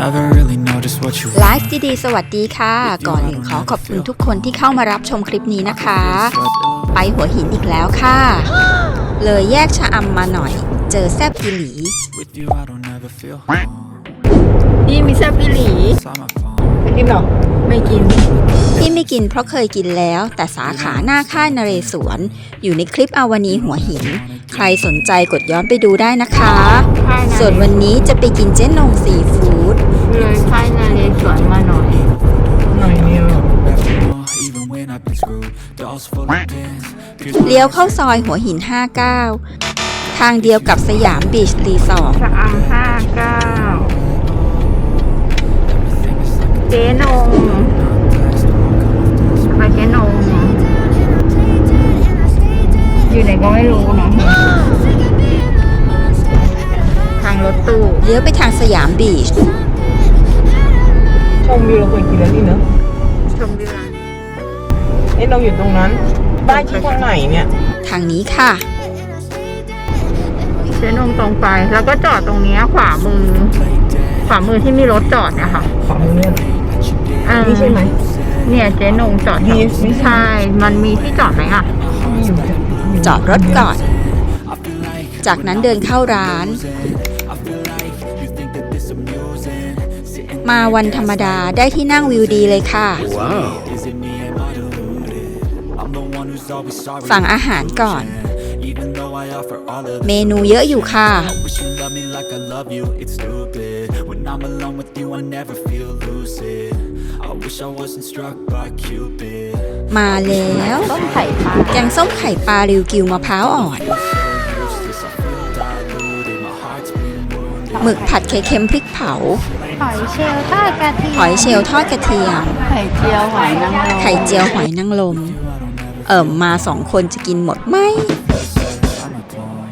Never really know just what you ไล want. ฟ์ดีๆสวัสดีค่ะ ก่อนอื่นขอขอบคุณทุกคนที่เข้ามารับชมคลิปนี้นะคะ ไปหัวหินอีกแล้วค่ะ เลยแยกชะอำมาหน่อย เจอแซบอีหลี With you, I don't ever feel home. พี่มีแซบอีหลี Inside my phone. กินหรอไม่กินที่ไม่กินเพราะเคยกินแล้ว แต่สาขาหน้าค่ายนเรศวร อยู่ในคลิปอาวานีหัวหิน ใครสนใจกดย้อนไปดูได้นะคะ ส่วนวันนี้จะไปกินเจ๊นงซีฟู้ดเลยค่ายนาเรศวรมาหน่อยหน่อยเดียว Back for more, even when I've been screwed. Dolls full of pins. Here's my เลี้ยวเข้าซอยหัวหิน 59 ทางเดียวกับสยามบีชรีสอร์ทชะอำห้าเก้า everything is like a เจ๊นง text. ไปเจ๊นงอยู่ไหนก็ไม่รู้เนาะทางรถตู้เลี้ยวไปทางสยามบีชชมวิวเราเคยกินแล้วนี่เนอะชมวิวร้านเอ๊ะเราอยู่ตรงนั้น บ้านที่ทางไหนเนี่ย ทางนี้ค่ะ เจ๊นงตรงไปแล้วก็จอดตรงเนี้ยขวามือ ขวามือที่มีรถจอดเนี่ยค่ะ ขวามือเนี่ยเออนี่ใช่ไหม เนี่ยเจ๊นงจอดมีมีใช่ มันมีที่จอดไหมอะมีอยู่จอดรถก่อน จากนั้นเดินเข้าร้าน มาวันธรรมดาได้ที่นั่งวิวดีเลยค่ะ Is it me? Am I deluded? I'm the one who's always sorry. สั่งอาหารก่อน Even though I offer all of เม this. นูเยอะอยู่ค่ะ Wish you loved me like I love you, it's stupid When I'm alone with you, I never feel lucid มาแล้ว ต้มไข่ปลาแกงส้มไข่ปลาริวกิวมะพร้าวอ่อน Useless, I feel diluted My heart's being wounded หมึกผัดไข่เค็มพริกเผา หอยเชลล์ทอดกระเทียมหอยเชลล์ทอดกระเทียม ไข่เจียวหอยนางรมไข่เจียวหอยนางรมเอิ่มมาสองคนจะกินหมดไหม I'm a toy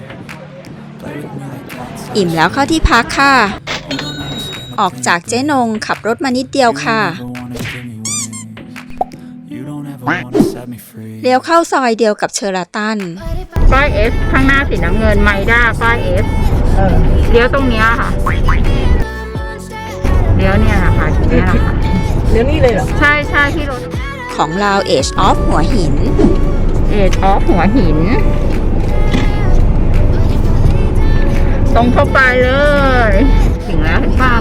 Play with me like cats อิ่มแล้วเข้าที่พักค่ะ ออกจากเจ๊นงขับรถมานิดเดียวค่ะ เลี้ยวเข้าซอยเดียวกับเชอราตัน ป้ายเอสข้างหน้าสีน้ำเงินไมด้าป้ายเอสเออเลี้ยวตรงเนี้ยค่ะ เลี้ยวเนี่ยนะคะเนี่ยแหละค่ะเดี๋ยวนี้เลยเหรอ ใช่ใช่ที่รถของลาว Age of หัวหิน เอทออฟหัวหิน ตรงเข้าไปเลย ถึงแล้วเห็นป่ะ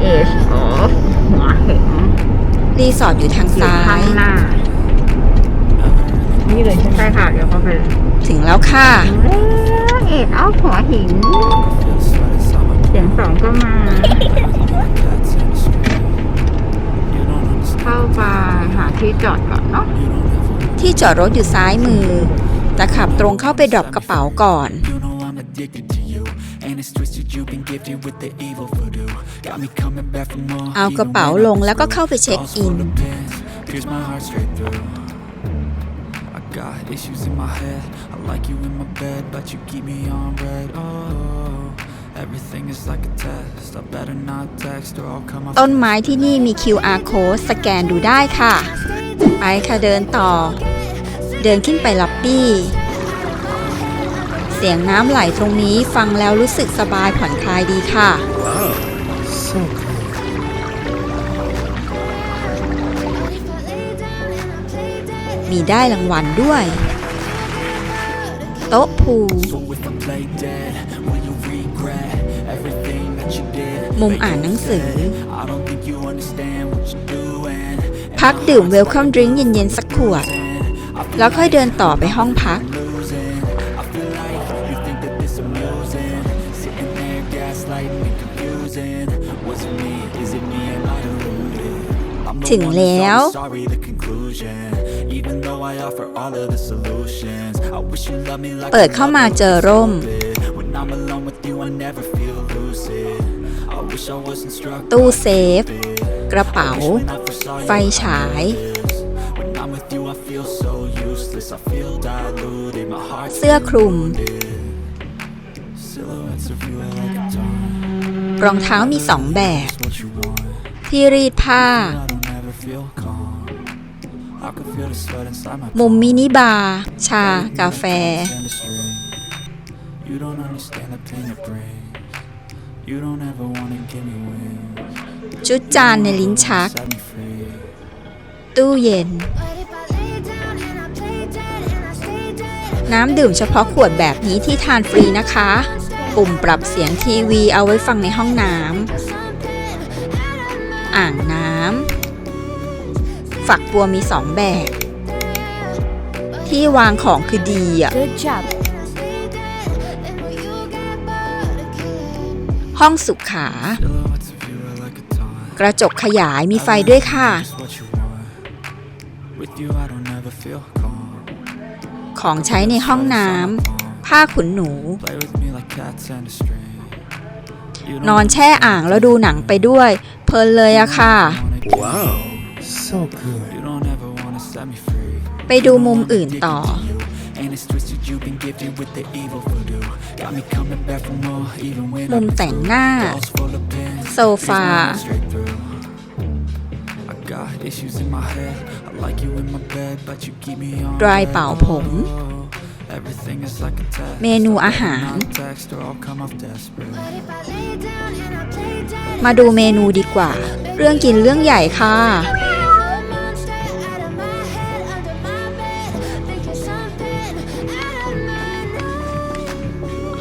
เอชออฟหัวหิน รีสอร์ทอยู่ทางอยู่ซ้าข้างยหน้า นี่เลยใช่ไหมใช่ค่ะ เดี๋ยวเข้าไปเลยถึงแล้วค่ะเอทออฟหัวหิน เสียงสองก็มา เข้าไปหาที่จอดก่อนเนาะที่จอดรถอยู่ซ้ายมือ แต่ขับตรงเข้าไปดรอปกระเป๋าก่อน You know I'm addicted to you And it's twisted you've been gifted with the evil voodoo Got me coming back for more เอากระเป๋าลงแล้วก็เข้าไปเช็คอิน got issues in my head I like you in my bed But you keep me on red Oh Everything is like a test I better not text or I'll come off ต้นไม้ที่นี่มี QR code สแกนดูได้ค่ะ ไปค่ะเดินต่อ เดินขึ้นไปล็อบบี้ เสียงน้ำไหลตรงนี้ฟังแล้วรู้สึกสบายผ่อนคลายดีค่ะ มีได้รางวัลด้วย โต๊ะพู So if I play dead Will you regret everything that you did มุมอ่านหนังสือ I don't think you understand what you're doing พักดื่มเวลคัมดริงก์เย็นๆสักขวด แล้วค่อยเดินต่อไปห้องพัก losing I feel like you think that this amusing Sitting there gaslighting and confusing Was it me? Is it me? Am I deluded? I'm the ถึง one who's แล้ว เปิดเข้ามาเจอร่ม When I'm alone with you I never feel lucid I wish I wasn't struck ตู้เซฟกกระเป๋า When I first saw you, ไฟฉาย When I'm with you, I feel so useless. I feel diluted. My heart's เสื้อคลุม silhouettes of you are like a dawn. รองเท้ามีสองแบบ It's what you want. ที่รีดผ้า มุมมินิบาร์ ชา กาแฟ Send a string. You don't understand the pain it brings. You don't ever wanna give me wings. ชุดจานในลิ้นชัก Set me free. ตู้เย็น But if I lay down and I play dead and I stay dead, น้ำดื่มเฉพาะขวดแบบนี้ที่ทานฟรีนะคะ ปุ่มปรับเสียงทีวีเอาไว้ฟังในห้องน้ something out of my ำอ่างน้ำ ฝักบัวมีสองแบบ ที่วางของคือดีอะ stay dead. And will you get bored again? ห้องสุขา Silhouettes of you are like a taunt. กระจกขยายมีไฟด้วยค่ะ Just what you want. With you, I don't ever feel calm. ของใช้ในห้องน้ำผ้าขนหนู Play with me like cats and a string. You นอนแช่อ่างแล้วดูหนังไปด้วย เพลินเลยอะค่ะ Wow, so good. ไปดูมุมอื่นต่อ And it's twisted, you've been gifted with the evil voodoo. Got me coming back for more, even when มุม I'm แต่งหน้า walls full of pins. โซฟา Here's my heart straight through. I got issues in my head. I like you in my bed, but you keep me on ดรายเป่าผม Everything is like a test. เมนูอาหาร Text or I'll come off desperate. But if I lay down and I play dead, มาดูเมนูดีกว่า เรื่องกินเรื่องใหญ่ค่ะ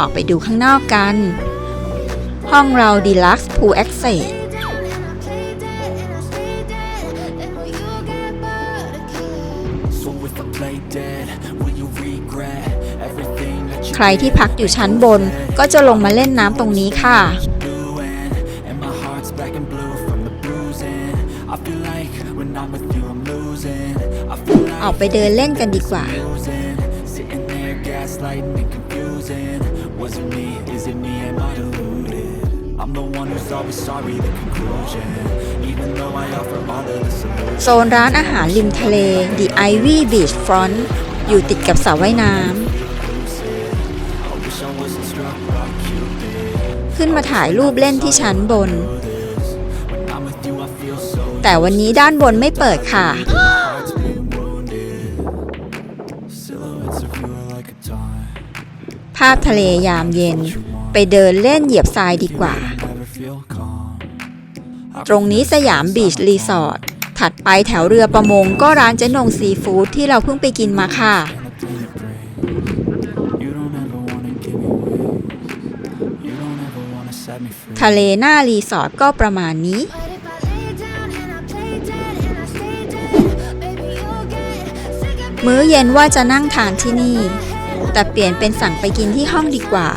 ออกไปดูข้างนอกกัน ห้องเราดีลักซ์พูลแอคเซส Lay down and I play dead and I stay dead, and will you get bored again? So if I play dead, will you regret everything that you ใครที่พักอยู่ชั้นบนก็จะลงมาเล่นน้ำตรงนี้ค่ะ doing? And my heart's black and blue from the bruising. I feel like when I'm with you, I'm losing. I feel ออก like ไปเดินเล่นกันดีกว่า the one who's always sorry, the conclusion. Even though I offer all of the solutions. โซนร้านอาหารริมทะเล The Ivy Beach Front อยู่ติดกับสระว่ายน้ I wish I wasn't struck by Cupid. ำขึ้นมาถ่ายรูปเล่นที่ชั้นบน When I'm with you, I feel so แต่วันนี้ด้านบนไม่เปิดค่ะ heart's been wounded. Silhouettes of you are like a taunt. ภาพทะเลยามเย็น ไปเดินเล่นเหยียบทรายดีกว่า ตรงนี้สยามบีชรีสอร์ทถัดไปแถวเรือประมงก็ร้านเจ๊นงซีฟู้ดที่เราเพิ่งไปกินมาค่ะ can't obtain it brain. You don't ever wanna give me wings. You don't ever wanna set me free. ทะเลหน้ารีสอร์ทก็ประมาณนี้ But if I lay down and I play dead and I stay dead, baby you'll get sick of มื้อเย็นว่าจะนั่งทานที่นี่ แต่เปลี่ยนเป็นสั่งไปกินที่ห้องดีกว่า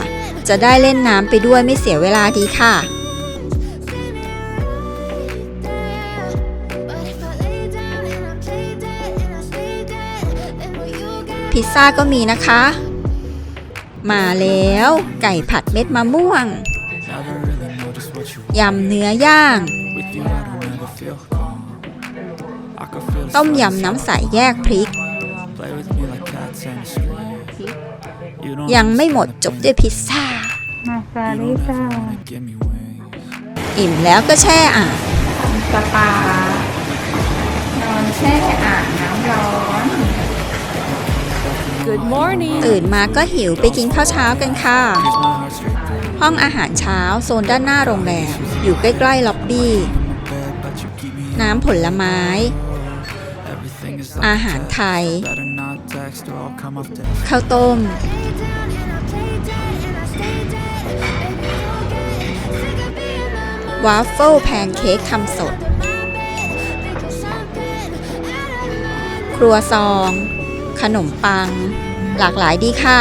จะได้เล่นน้ำไปด้วยไม่เสียเวลาดีค่ะ พิซซ่าก็มีนะคะ มาแล้วไก่ผัดเม็ดมะม่วง Never really know just what you want. ยำเนื้อย่าง With you, I don't ever feel calm. I can feel the ต้ม sweat ยำน้ำใสแยกพริก Play with me like cats and a string. You don't ยังไม่หมดจบด้วยพิซซ่า มาซา You ลิ don't ซา ever wanna give me wings. อิ่มแล้วก็แช่อ่างสปานอนแช่อ่างน้ำร้อน Good morning ตื่นมาก็หิวไปกินข้าวเช้ากันค่ะ ห้องอาหารเช้าโซนด้านหน้าโรงแรม อยู่ใกล้ๆล็อบบี้ น้ำผลไม้ อาหารไทย ข้าวต้ม วาฟเฟิลแพนเค้กทำสด ครัวซอง ขนมปัง หลากหลายดีค่ะ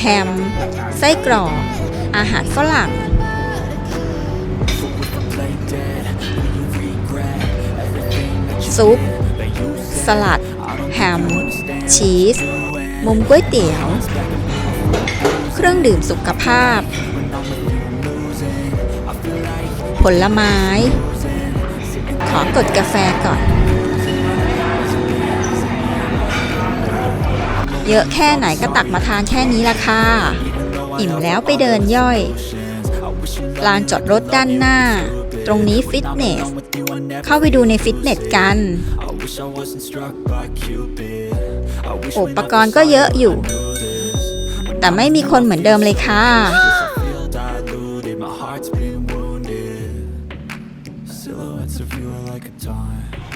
แฮม ไส้กรอก อาหารฝรั่ง ซุป สลัด แฮม ชีส มุมก๋วยเตี๋ยว เครื่องดื่มสุขภาพ ผลไม้ ขอกดกาแฟก่อน เยอะแค่ไหนก็ตักมาทานแค่นี้ละค่ะ อิ่มแล้วไปเดินย่อย ลานจอดรถด้านหน้า ตรงนี้ฟิตเนส เข้าไปดูในฟิตเนสกัน อุปกรณ์ก็เยอะอยู่ แต่ไม่มีคนเหมือนเดิมเลยค่ะ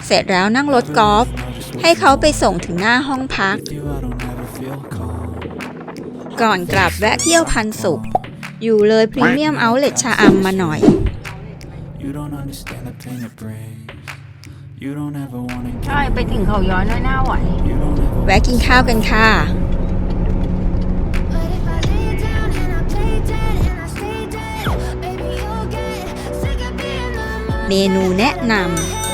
เสร็จแล้วนั่งรถกอล์ฟให้เขาไปส่งถึงหน้าห้องพัก ก่อนกลับแวะเที่ยวพันสุข อยู่เลยพรีเมียมเอาเล t ชะอำมาหน่อย You don't understand the pain it brings. You don't ever wanna ใช่ไปถึงเขาย้อยน้อยหน้าไหว You don't ever แวะกินข้าวกันค่ะ But if I lay down and I play dead and I stay dead, baby, you'll get sick of being the monster เมนูแนะน under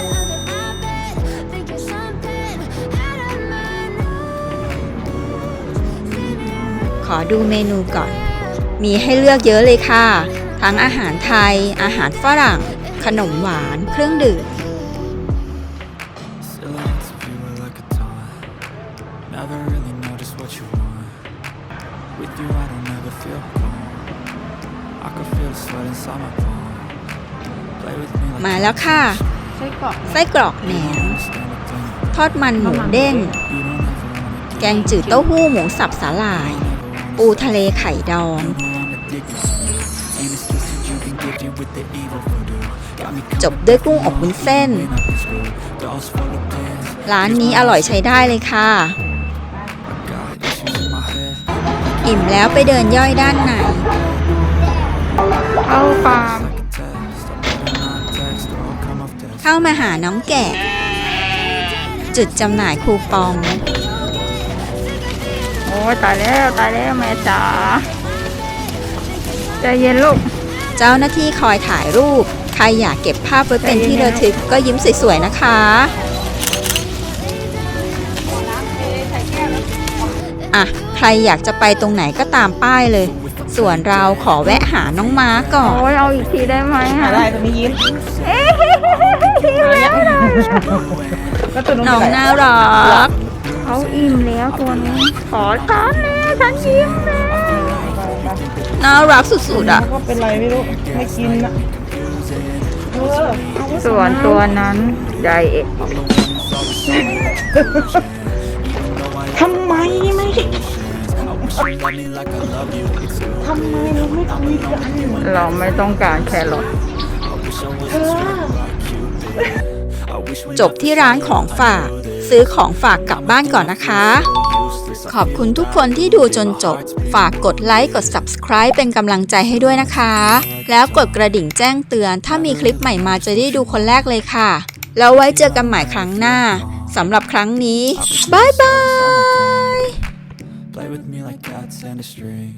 ขอดูเมนูก่อน มีให้เลือกเยอะเลยค่ะ ทั้งอาหารไทย อาหารฝรั่ง ขนมหวาน เครื่องดื่ม มาแล้วค่ะ ไส้กรอกไส้กรอกแหนม ทอดมันหมูเด้ง แกงจืดเต้าหู้หมูสับสาหร่าย ปูทะเลไข่ดอง You don't wanna dig into me. And it's twisted, you've been gifted with the evil voodoo. Got me จบด้วยกุ้งอบวุ้นเส้น coming up and screwed. Dolls full of pins. ร้านนี้อร่อยใช้ได้เลยค่ะ I got issues in my head. อิ่มแล้วไปเดินย่อยด้านในเข้าฟาร์ม Like a test. I better not text or I'll come off desk. เข้ามาหาน้องแกะ จุดจำหน่ายคูปองโอ้ ยตายแล้วตายแล้วแม่จ๋าใจเย็นลูก เจ้าหน้าที่คอยถ่ายรูป ใครอยากเก็บภาพไว้เป็นที่ระทึกก็ยิ้มสวยๆนะคะ อะ ใครอยากจะไปตรงไหนก็ตามป้ายเลย ส่วนเราขอแวะหาน้องม้าก่อน โอ้ยเอาอีกทีได้ไหมหาฮะได้ตัวนี้ยิ้มทีแล้วแล้วตัวนู้นน้องไปไหนน่ารัก เขาอิ่มแล้วตัวนี้ขอฉันแล้วฉันยิ้มแล้วน่ารักสุดๆอะแล้วก็เป็นไรไม่รู้ ไม่กินนะเออส่วนตัวนั้นไดเอททำไมไม่ I wish you loved me like I love you. It's true. ทำไมเราไม่คุยกันเราไม่ต้องการแครอท I wish I wasn't struck by Cupid. I wish when จบที่ร้านของฝาก ซื้อของฝากกลับบ้านก่อนนะคะ ขอบคุณทุกคนที่ดูจนจบ ฝากกดไลค์กด subscribe เป็นกำลังใจให้ด้วยนะคะ แล้วกดกระดิ่งแจ้งเตือน ถ้ามีคลิปใหม่มาจะได้ดูคนแรกเลยค่ะ แล้วไว้เจอกันใหม่ครั้งหน้าสำหรับครั้งนี้บายบาย Play with me like cats and a string.